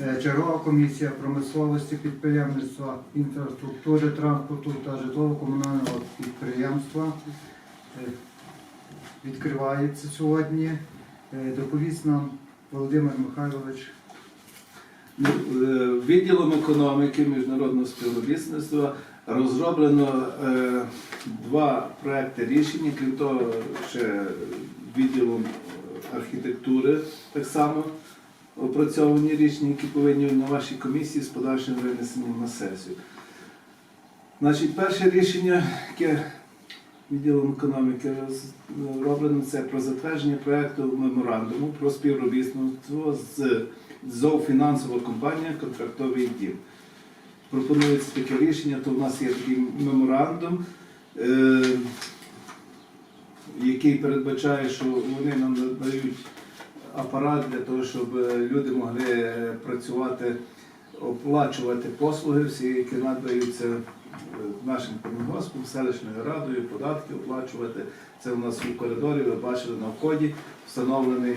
Е, Чергова комісія промисловості, підприємництва, інфраструктури, транспорту та житлово-комунального підприємства е, відкривається сьогодні. Е, Доповість нам Володимир Михайлович. Відділом економіки міжнародного співробітництва розроблено два проекти рішення, крім того, ще відділом архітектури так само опрацьовані рішення, які повинні на вашій комісії з подальшим винесенням на сесію. Значить, перше рішення, яке відділом економіки роблено, це про затвердження проекту меморандуму про співробітництво з ЗОВ фінансова компанія Контрактовий дім. Пропонується таке рішення, то в нас є такий меморандум, е, який передбачає, що вони нам надають апарат для того, щоб е, люди могли працювати, оплачувати послуги, всі, які надаються е, нашим комунгоспом, селищною радою, податки оплачувати. Це у нас у коридорі, ви бачили на вході встановлений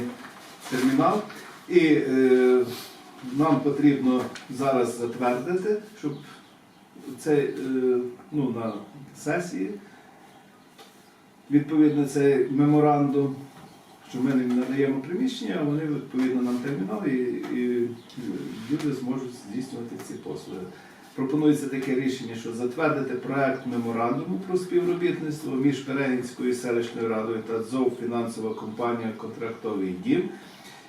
термінал. І е, нам потрібно зараз затвердити, щоб цей е, ну, на сесії відповідно цей меморандум, що ми їм надаємо приміщення, а вони відповідно нам термінал і, і люди зможуть здійснювати ці послуги. Пропонується таке рішення, що затвердити проект меморандуму про співробітництво між Перегінською селищною радою та ЗОВ фінансова компанія Контрактовий дім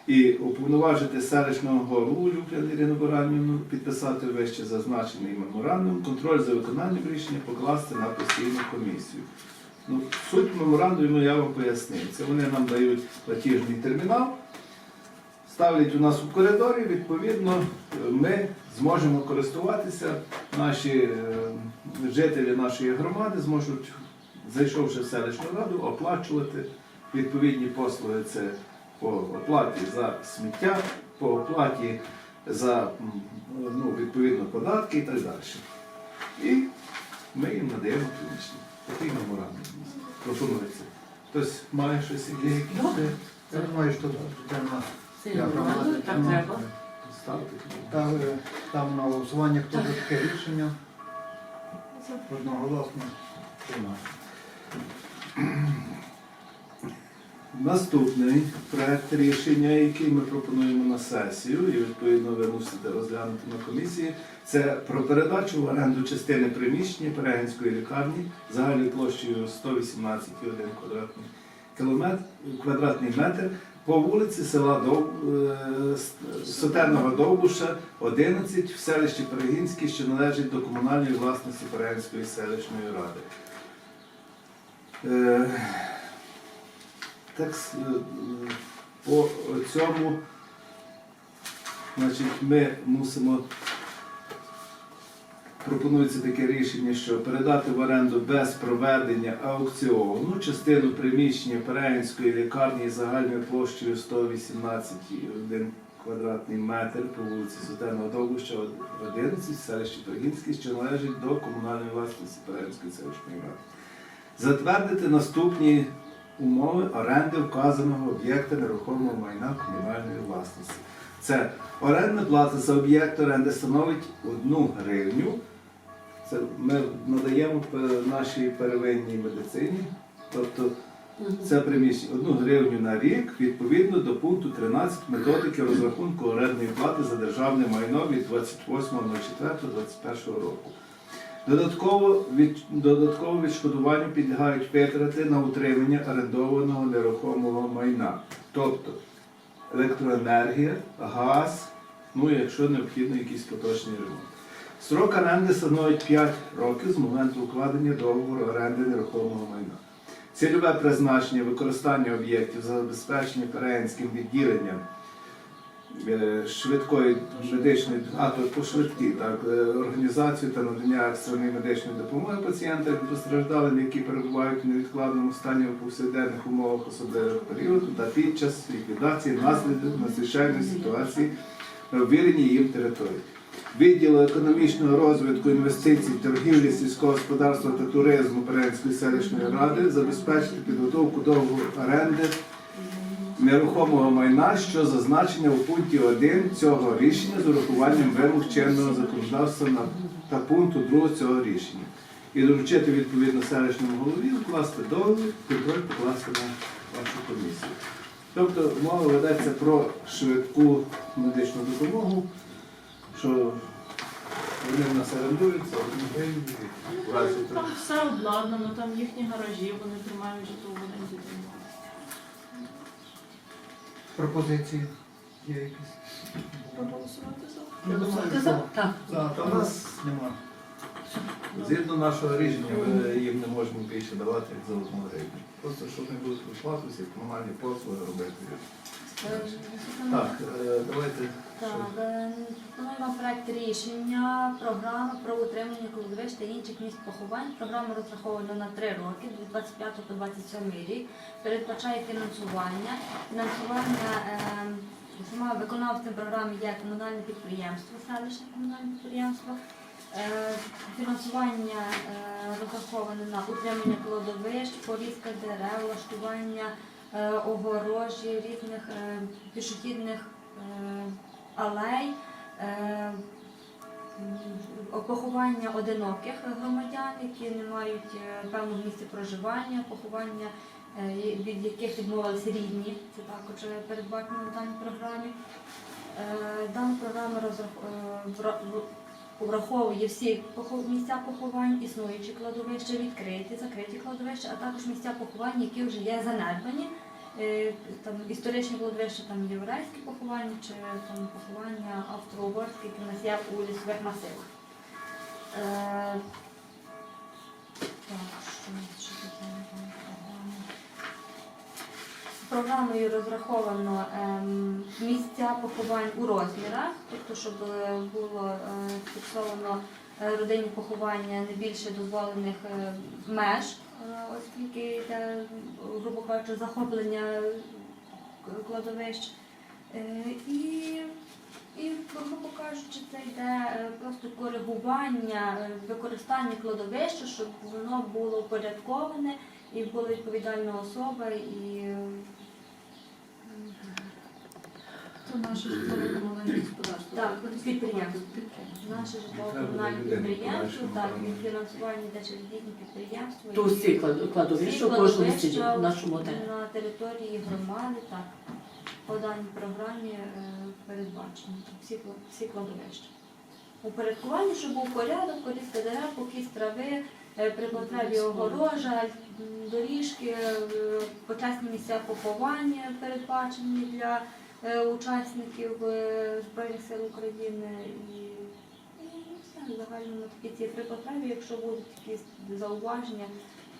і уповноважити селищного голову Люплян Ірину Баранівну підписати вище зазначений меморандум, контроль за виконанням рішення покласти на постійну комісію. Ну, суть меморандуму я вам пояснив. Це вони нам дають платіжний термінал, ставлять у нас у коридорі, відповідно, ми зможемо користуватися, наші е, жителі нашої громади зможуть, зайшовши в селищну раду, оплачувати відповідні послуги. Це по оплаті за сміття, по оплаті за ну, відповідно податки і так далі. І ми їм надаємо приміщення. Такий меморандум пропонується. Хтось має щось є якісь? Добре. Я думаю, що тема для громади. так треба. Ставте. Та, е, Там на голосування, хто за таке рішення? Одноголосно. приймає. Наступний проект рішення, який ми пропонуємо на сесію, і відповідно ви мусите розглянути на комісії, це про передачу в оренду частини приміщення Перегінської лікарні загальною площею 118,1 квадратний квадратний метр по вулиці села Дов... е, Сотенного Довбуша, 11 в селищі Перегінське, що належить до комунальної власності Перегінської селищної ради. Так, е, по цьому значить, ми мусимо. Пропонується таке рішення, що передати в оренду без проведення аукціону частину приміщення Перегінської лікарні загальною площею 118,1 квадратний метр по вулиці Сотенного Довгуща, 11, в селищі Перегінське, що належить до комунальної власності Перегінської селищної ради. Затвердити наступні умови оренди вказаного об'єкта нерухомого майна комунальної власності. Це орендна плата за об'єкт оренди становить 1 гривню. Це ми надаємо нашій первинній медицині. Тобто це приміщення 1 гривню на рік відповідно до пункту 13 методики розрахунку орендної плати за державне майно від 28.04.2021 року. Додатково, від, додатково відшкодуванню підлягають витрати на утримання орендованого нерухомого майна, тобто електроенергія, газ, ну і якщо необхідно якийсь поточний ремонт. Срок оренди становить 5 років з моменту укладення договору оренди нерухомого майна. Цільове призначення використання об'єктів забезпечення переїнським відділенням швидкої медичної а по швидкій, так е, організацію та надання екстреної медичної допомоги пацієнтам постраждалим, які перебувають у невідкладному стані у повсякденних умовах особливого періоду та під час ліквідації наслідків надзвичайної ситуації на ввіреній їм території. Відділу економічного розвитку, інвестицій, торгівлі, сільського господарства та туризму Перенської селищної ради забезпечити підготовку договору оренди нерухомого майна, що зазначене у пункті 1 цього рішення з урахуванням вимог чинного законодавства та пункту 2 цього рішення. І доручити відповідно селищному голові укласти договір, контроль покласти на вашу комісію. Тобто мова ведеться про швидку медичну допомогу, що вони в нас орендуються, вони в разі Там все обладнано, там їхні гаражі, вони тримають житло в оренді. Пропозиції є якісь? Проголосувати за. Так. за, та в нас нема. Згідно нашого рішення, ми їм не можемо більше давати, як за одну гривню. Просто щоб не будуть виплату, всі комунальні послуги робити. Так, е, давайте. Так, е, пропонуємо проект рішення програми про утримання кладовищ та інших місць поховань. Програма розрахована на три роки, від 25 по 27 рік. Передбачає фінансування. Фінансування е, сама виконавцем програми є комунальне підприємство, селищне комунальне підприємство. Е, Фінансування е, розраховане на утримання кладовищ, порізка дерев, влаштування е, огорожі, різних е, пішохідних е, алей, е, поховання одиноких громадян, які не мають е, певного місця проживання, поховання, е, від яких відмовилися рідні. Це також е, передбачено в даній програмі. Е, Дана програма враховує всі місця поховань, існуючі кладовища, відкриті, закриті кладовища, а також місця поховань, які вже є занедбані. Е, Там історичні кладовища, там єврейські поховання чи там поховання австро-угорські, які в нас є у лісових масивах. Е, Так, що у нас ще тут є на програмі? Програмою розраховано ем, місця поховань у розмірах, тобто, щоб е, було е, фіксовано е, родинні поховання не більше дозволених меж, оскільки йде, грубо кажучи, захоплення кладовищ. І, і, грубо кажучи, це йде просто коригування використання кладовища, щоб воно було упорядковане і була відповідальна особа і Це наше житлово-комунальне господарство. Так, підприємство. Наше житлово-комунальне підприємство, так, фінансування де через їхні підприємства. То всі клад- кладовища у кожному селі, в нашому де. на території громади, так, по даній програмі е, передбачено. так, Всі, кла- всі кладовища. Упорядкування, щоб був порядок, порізка дерев, покіс трави, при потребі огорожа, доріжки, е, почесні місця поховання передбачені для е, учасників е, Збройних сил України і, все, загально такі цифри потребі. Якщо будуть якісь зауваження,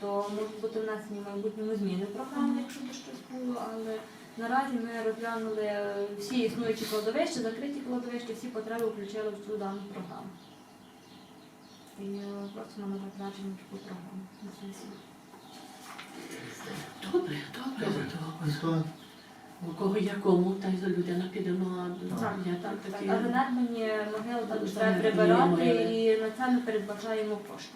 то можуть бути внесені в майбутньому зміни в програму, якщо би щось було, але наразі ми розглянули е, всі існуючі кладовища, закриті кладовища, всі потреби включили в цю дану програму. І е, просимо на затвердження таку програму на сесію. Добре, добре, добре. Хто? У кого якому, та й за людина піде, ну Так, я так, так так. такі. А занедбані могили також треба прибирати і на це ми передбачаємо кошти.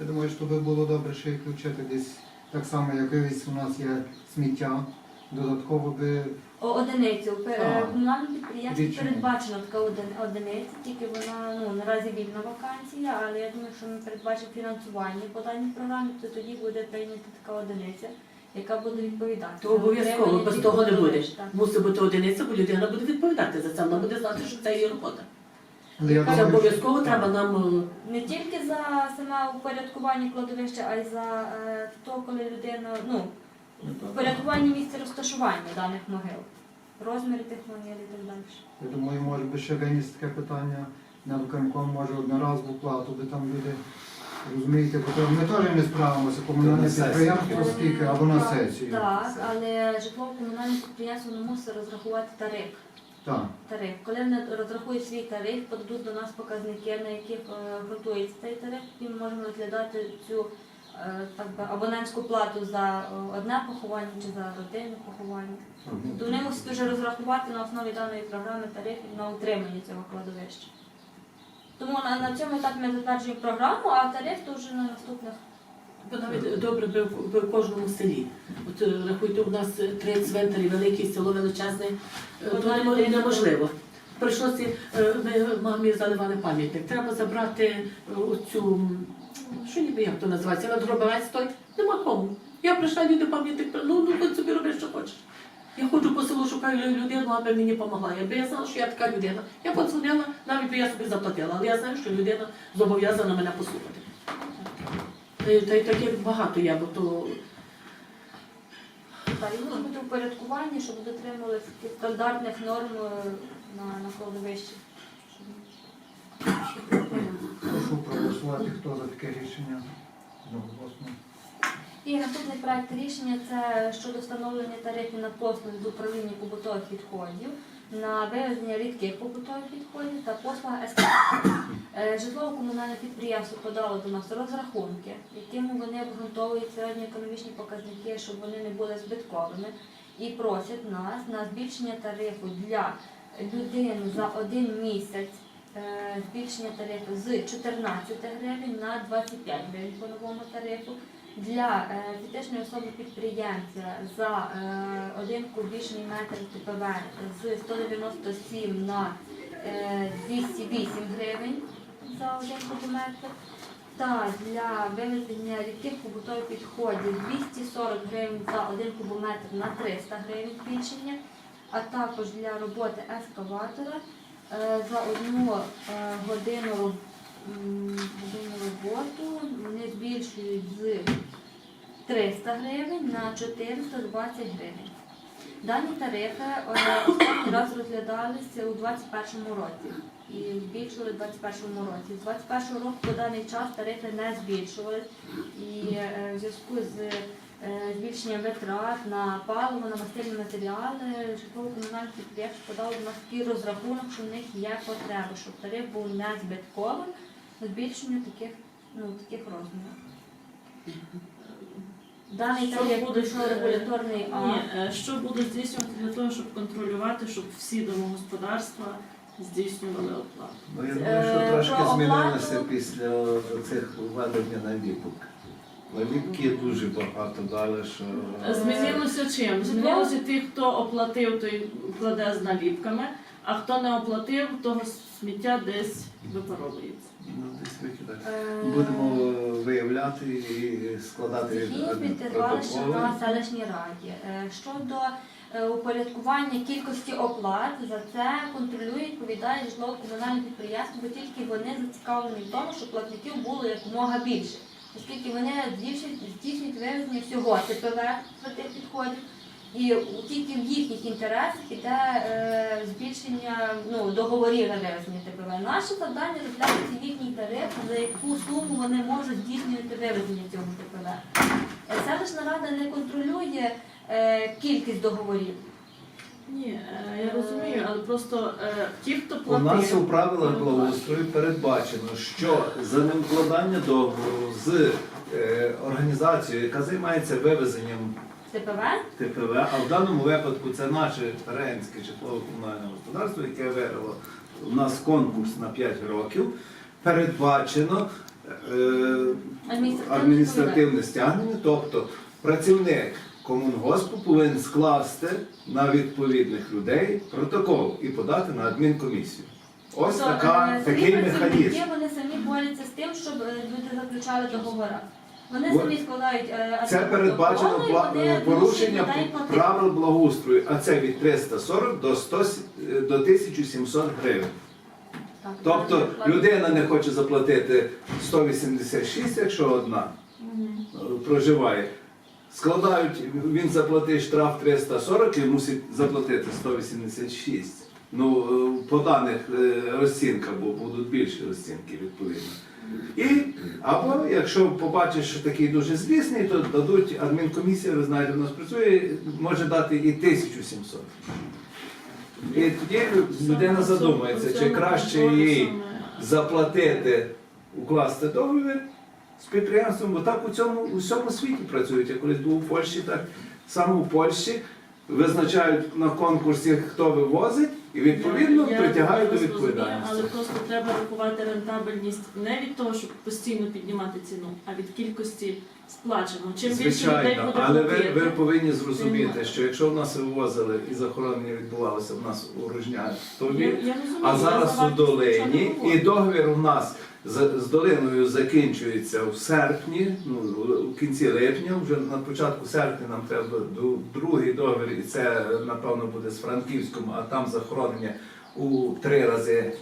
Я думаю, що би було добре ще й включити десь так само, як колись у нас є сміття. Додатково би Одиницю. Пе- А. комунальному підприємстві передбачена така один- одиниця, тільки вона ну, наразі вільна вакансія, але я думаю, що ми передбачимо фінансування по даній програмі, то тоді буде прийнята така одиниця, яка буде відповідати. То обов'язково, без того не буде. кладовищ, так. Мусить бути одиниця, бо людина буде відповідати за це. Вона буде знати, що це її робота. але я Це думаю, обов'язково що- треба нам. е, Не тільки за саме упорядкування кладовища, а й за е, то, коли людина, ну, упорядкування місця розташування даних могил, розміри тих могил і так далі. Я думаю, може би ще виніс таке питання на виконком, може одноразову плату, де там люди. Розумієте, бо ми теж не справимося, комунальне На підприємство скільки або на сесію. Так, але житлово-комунальне підприємство не мусить розрахувати тариф. Так. тариф. Коли вони розрахують свій тариф, подадуть до нас показники, на яких е, ґрунтується цей тариф, і ми можемо розглядати цю абонентську плату за е, одне поховання чи за родинне поховання. То вони мусять вже розрахувати на основі даної програми тариф на утримання цього кладовища. Тому на, на цьому етапі ми затверджуємо програму, а тариф то вже на наступних Бо навіть добре би в в кожному селі. От е, рахуйте, у нас е, три цвинтарі, велике село величезне, е, то неможливо. Прийшлося, е, ми мамі заливали пам'ятник. Треба забрати е, оцю, що ніби як то називається, над гробовець той. Нема кому. Я прийшла, люди пам'ятник, ну, ну хоч собі роби, що хочеш. Я ходжу по селу, шукаю людину, аби мені допомогла. Якби я знала, що я така людина, я подзвонила, навіть би я собі заплатила, але я знаю, що людина зобов'язана мене послухати. Та, й- та таке багато є, бо то Так, і може бути упорядкування, щоб дотримували таких стандартних норм е, на, на кладовищі. Проголосувати, хто за таке рішення. Одноголосно. І наступний проект рішення це щодо встановлення тарифів на послуги з управління побутових відходів, на вивезення рідких побутових відходів та послуга СК. Е, Житлово-комунальне підприємство подало до нас розрахунки, якими вони обґрунтовують середньоекономічні показники, щоб вони не були збитковими, і просять нас на збільшення тарифу для людини за один місяць. Е, Збільшення тарифу з 14 гривень на 25 гривень по новому тарифу для е, фізичної особи підприємця за е, один кубічний метр ТПВ з 197 на е, 208 гривень за один кубометр. Та для вивезення рідких побутових відходів 240 гривень за один кубометр на 300 гривень збільшення, а також для роботи ескаватора за одну е, годину роботу вони збільшують з 300 гривень на 420 гривень. Дані тарифи е, останній раз розглядалися у 2021 році і збільшили у 2021 році. З 2021 року по даний час тарифи не збільшувались і е, в зв'язку з е, збільшенням витрат на паливо, на мастильні матеріали, житлово-комунальне підприємство подало до нас такий розрахунок, що в них є потреба, щоб тариф був не збитковим збільшенню таких, ну, таких розмірів. Даний Що тариф буде, регуляторний Ні, акт. е, що буде здійснювати для того, щоб контролювати, щоб всі домогосподарства здійснювали оплату? Ну, я думаю, що Е, трошки змінилося після цих введення наліпок. Наліпки дуже багато дали, що Змінилося чим? Змінилося ті, хто оплатив, той кладе з наліпками, а хто не оплатив, того сміття десь випаровується. ну, десь викидати. Е, Будемо виявляти і складати Стихійні підтрималися протоколи. на селищній раді. Е, Щодо е, упорядкування кількості оплат, за це контролює, відповідає житлово-комунальне підприємство, бо тільки вони зацікавлені в тому, щоб платників було якомога більше. Оскільки вони здійснюють, вивезення всього ТПВ твердих відходів, і тільки в їхніх інтересах іде е, збільшення ну, договорів на вивезення ТПВ. Наше завдання розглянути їхній тариф, за яку суму вони можуть здійснювати вивезення цього ТПВ. Е, Селищна рада не контролює е, кількість договорів. Ні, е, я розумію, але просто е, ті, хто У нас у правилах благоустрою передбачено, що за невкладання договору з е, організацією, яка займається вивезенням ТПВ? ТПВ, а в даному випадку це наше Ренське житлово-комунальне господарство, яке виграло у нас конкурс на 5 років, передбачено е, адміністративне стягнення, тобто працівник комунгоспу повинен скласти на відповідних людей протокол і подати на адмінкомісію. Ось така, е, такий працівники, механізм. Вони самі борються з тим, щоб е, люди заключали договори. Вони От. самі складають е, Це передбачено пла- вони е, порушення змушують людей платити. правил благоустрою, а це від 340 до 100, с- е, до 1700 гривень. Так, Тобто людина не хоче заплатити 186, якщо одна е, проживає. Складають, він заплатить штраф 340 і мусить заплатити 186. Ну, е, по даних е, розцінка, бо будуть більші розцінки відповідно. І або якщо побачиш, що такий дуже злісний, то дадуть адмінкомісія, ви знаєте, в нас працює, може дати і 1700. І тоді людина задумається, чи краще їй заплатити, укласти договір з підприємством, бо так у цьому у всьому світі працюють. Я колись був у Польщі, так само у Польщі визначають на конкурсі, хто вивозить, І відповідно Я- я притягають до відповідальності. Але просто треба рахувати рентабельність не від того, щоб постійно піднімати ціну, а від кількості сплаченого. Чим більше людей Звичайно, буде але ви, ви повинні зрозуміти, що якщо в нас вивозили і захоронення відбувалося в нас у Рожня, то я, я розумію, А зараз у долині, і договір у нас з, долиною закінчується в серпні, ну у кінці липня, вже на початку серпня нам треба другий договір, і це напевно буде з Франківськом, а там захоронення у три рази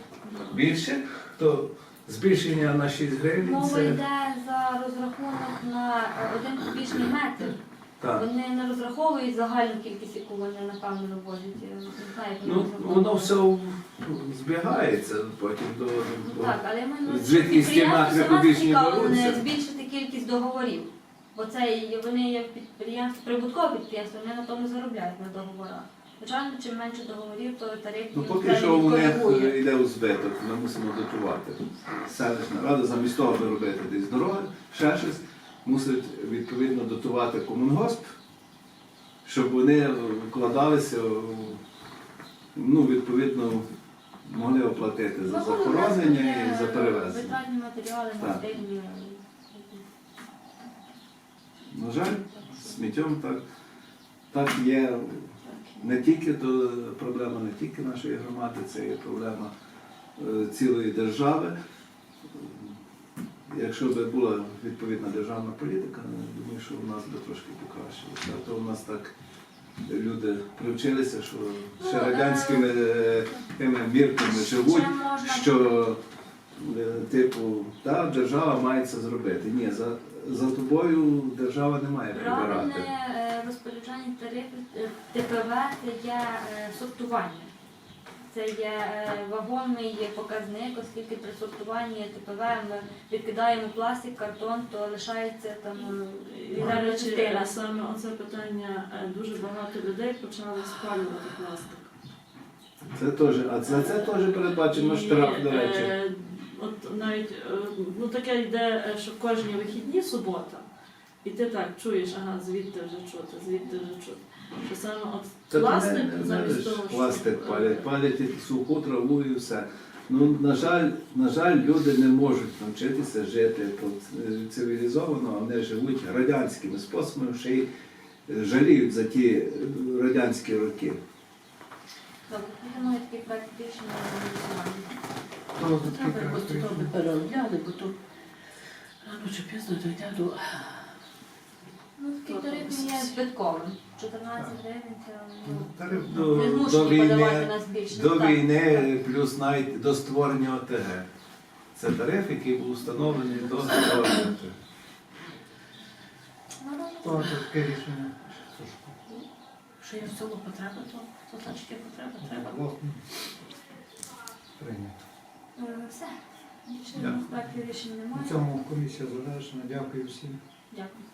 більше, то збільшення на 6 гривень Мова це йде за розрахунок на один кубічний метр. Так. Вони не розраховують загальну кількість, яку вони напевно вивозять. Я не знаю, як вони Ну розраховують. воно все збігається потім до, Ну, до Так, але ми на Звідки з тих метрів саме кубічні цікавлене беруться? збільшити кількість договорів. Бо це є- вони є підприємство, прибуткове підприємство, вони на тому заробляють на договорах. Звичайно, чим менше договорів, то тариф Ну, поки що у них відкоригує. йде у збиток, ми мусимо дотувати. Селищна рада замість того, аби робити десь дороги, ще щось, мусить відповідно дотувати комунгосп, щоб вони вкладалися, ну, відповідно, могли оплатити за Ну, захоронення і за перевезення. Витратні матеріали, Так. мастильні. На жаль, сміттям так, так є не тільки то проблема не тільки нашої громади, це є проблема е, цілої держави. Якщо б була відповідна державна політика, я думаю, що у нас би трошки покращилося. А то у нас так люди привчилися, що ще Ну, е, радянськими е, тими мірками живуть, що е, типу, та держава має це зробити. Ні, за, за тобою держава не має прибирати. Правильне розпоряджання тарифів ТПВ це є сортування. Це є е, вагомий показник, оскільки при сортуванні ТПВ ми відкидаємо пластик, картон, то лишається там е, віддальна речі, частина. саме оце питання е, дуже багато людей почали спалювати пластик. Це теж, а це, це теж передбачено штраф, до речі. От навіть ну таке йде, що кожні вихідні субота, і ти так чуєш, ага, звідти вже чути, звідти вже чути. Що саме от пластик не, не, не замість того, щоб, пластик палять, палять і суху траву і все. Ну, на жаль, на жаль, люди не можуть навчитися жити е, цивілізовано, вони живуть радянськими способами, ще й е, жаліють за ті е, радянські роки. Треба якось то рішення? переробляли, бо то рано чи пізно дойде до Ну, тариф він є збитковим. 14 гривень це ну, Тариф До, не до змушені подавати війни, до Так. війни, плюс навіть до створення ОТГ. Це тариф, який був встановлений до створення ОТГ. Ну, таке рішення? що є в цьому потреба, то, то значить є потреба, треба. Власне. Прийнято. Е, Все. Більше Дякую. проектів рішень На немає. цьому комісія завершена. Дякую всім. Дякую.